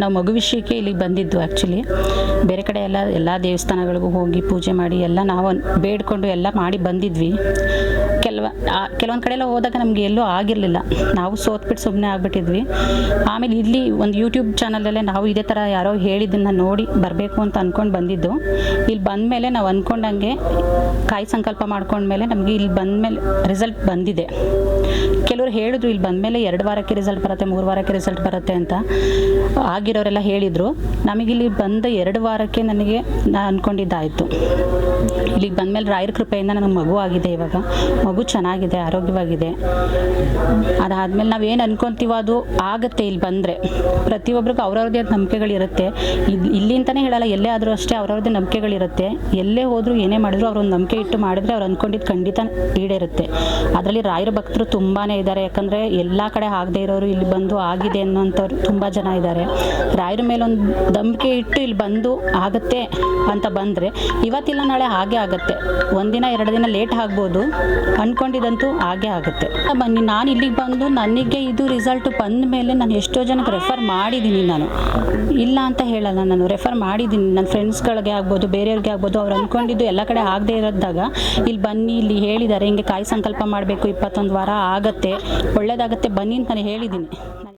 ನಾವು ಮಗು ವಿಷಯಕ್ಕೆ ಇಲ್ಲಿಗೆ ಬಂದಿದ್ದು ಆ್ಯಕ್ಚುಲಿ ಬೇರೆ ಕಡೆ ಎಲ್ಲ ಎಲ್ಲ ದೇವಸ್ಥಾನಗಳಿಗೂ ಹೋಗಿ ಪೂಜೆ ಮಾಡಿ ಎಲ್ಲ ನಾವು ಬೇಡ್ಕೊಂಡು ಎಲ್ಲ ಮಾಡಿ ಬಂದಿದ್ವಿ. ಕೆಲವ ಕೆಲವೊಂದು ಕಡೆ ಎಲ್ಲ ಹೋದಾಗ ನಮಗೆ ಎಲ್ಲೂ ಆಗಿರಲಿಲ್ಲ. ನಾವು ಸೋತ್ಬಿಟ್ಟು ಸುಮ್ಮನೆ ಆಗಿಬಿಟ್ಟಿದ್ವಿ. ಆಮೇಲೆ ಇಲ್ಲಿ ಒಂದು ಯೂಟ್ಯೂಬ್ ಚಾನಲಲ್ಲೇ ನಾವು ಇದೇ ಥರ ಯಾರೋ ಹೇಳಿದ್ದನ್ನು ನೋಡಿ ಬರಬೇಕು ಅಂತ ಅಂದ್ಕೊಂಡು ಬಂದಿದ್ದು. ಇಲ್ಲಿ ಬಂದಮೇಲೆ ನಾವು ಅಂದ್ಕೊಂಡಂಗೆ ಕಾಯಿ ಸಂಕಲ್ಪ ಮಾಡ್ಕೊಂಡ್ಮೇಲೆ ನಮಗೆ ಇಲ್ಲಿ ಬಂದಮೇಲೆ ರಿಸಲ್ಟ್ ಬಂದಿದೆ. ಕೆಲವರು ಹೇಳಿದ್ರು, ಇಲ್ಲಿ ಬಂದಮೇಲೆ ಎರಡು ವಾರಕ್ಕೆ ರಿಸಲ್ಟ್ ಬರುತ್ತೆ, ಮೂರು ವಾರಕ್ಕೆ ರಿಸಲ್ಟ್ ಬರುತ್ತೆ ಅಂತ ಆಗಿರೋರೆಲ್ಲ ಹೇಳಿದರು. ನಮಗಿಲ್ಲಿ ಬಂದ ಎರಡು ವಾರಕ್ಕೆ ನನಗೆ ನಾನು ಅಂದ್ಕೊಂಡಿದ್ದಾಯಿತು ಇಲ್ಲಿಗೆ ಬಂದಮೇಲೆ ರಾಯರ ಕೃಪೆಯಿಂದ ನನಗೆ ಮಗು ಆಗಿದೆ ಇವಾಗ. ಮಗು ಚೆನ್ನಾಗಿದೆ, ಆರೋಗ್ಯವಾಗಿದೆ. ಅದಾದಮೇಲೆ ನಾವೇನು ಅನ್ಕೊಂತೀವೋ ಅದು ಆಗುತ್ತೆ ಇಲ್ಲಿ ಬಂದರೆ. ಪ್ರತಿಯೊಬ್ಬರಿಗೂ ಅವ್ರವ್ರದ್ದೇ ನಂಬಿಕೆಗಳಿರುತ್ತೆ. ಇಲ್ಲಿ ಇಲ್ಲಿ ಅಂತಲೇ ಹೇಳಲ್ಲ, ಎಲ್ಲೇ ಆದರೂ ಅಷ್ಟೇ ಅವ್ರವ್ರದ್ದೇ ನಂಬಿಕೆಗಳಿರುತ್ತೆ. ಎಲ್ಲೇ ಹೋದರೂ ಏನೇ ಮಾಡಿದ್ರು ಅವ್ರ ಒಂದು ನಂಬಿಕೆ ಇಟ್ಟು ಮಾಡಿದ್ರೆ ಅವ್ರು ಅಂದ್ಕೊಂಡಿದ್ದು ಖಂಡಿತ ಈಡೇರುತ್ತೆ. ಅದರಲ್ಲಿ ರಾಯರ ಭಕ್ತರು ತುಂಬಾ ಇದ್ದಾರೆ. ಯಾಕಂದರೆ ಎಲ್ಲ ಕಡೆ ಆಗದೆ ಇರೋರು ಇಲ್ಲಿ ಬಂದು ಆಗಿದೆ ಅನ್ನೋಂಥವ್ರು ತುಂಬ ಜನ ಇದ್ದಾರೆ. ರಾಯರ ಮೇಲೆ ಒಂದು ನಂಬಿಕೆ ಇಟ್ಟು ಇಲ್ಲಿ ಬಂದು ಆಗುತ್ತೆ ಅಂತ ಬಂದರೆ ಇವತ್ತಿಲ್ಲ ನಾಳೆ ಹಾಗೆ ಆಗುತ್ತೆ. ಒಂದಿನ ಎರಡು ದಿನ ಲೇಟ್ ಆಗ್ಬೋದು. ಅಂದ್ಕೊಂಡಿದ್ದಂತೂ ಹಾಗೆ ಆಗುತ್ತೆ. ಬನ್ನಿ, ನಾನು ಇಲ್ಲಿಗೆ ಬಂದು ನನಗೆ ಇದು ರಿಸಲ್ಟ್ ಬಂದ ಮೇಲೆ ನಾನು ಎಷ್ಟೋ ಜನಕ್ಕೆ ರೆಫರ್ ಮಾಡಿದ್ದೀನಿ ನಾನು. ಇಲ್ಲ ಅಂತ ಹೇಳಲ್ಲ ನಾನು ರೆಫರ್ ಮಾಡಿದ್ದೀನಿ ನನ್ನ ಫ್ರೆಂಡ್ಸ್ಗಳಿಗೆ ಆಗ್ಬೋದು, ಬೇರೆಯವ್ರಿಗೆ ಆಗ್ಬೋದು, ಅವ್ರು ಅಂದ್ಕೊಂಡಿದ್ದು ಎಲ್ಲ ಕಡೆ ಆಗದೆ ಇರೋದಾಗ ಇಲ್ಲಿ ಬನ್ನಿ, ಇಲ್ಲಿ ಹೇಳಿದ್ದಾರೆ, ಹಿಂಗೆ ಕಾಯಿ ಸಂಕಲ್ಪ ಮಾಡಬೇಕು, ಇಪ್ಪತ್ತೊಂದು ವಾರ ಆಗತ್ತೆ ಒಳ್ಳೇದಾಗತ್ತೆ ಬನ್ನಿ ಅಂತ ನಾನು ಹೇಳಿದ್ದೀನಿ.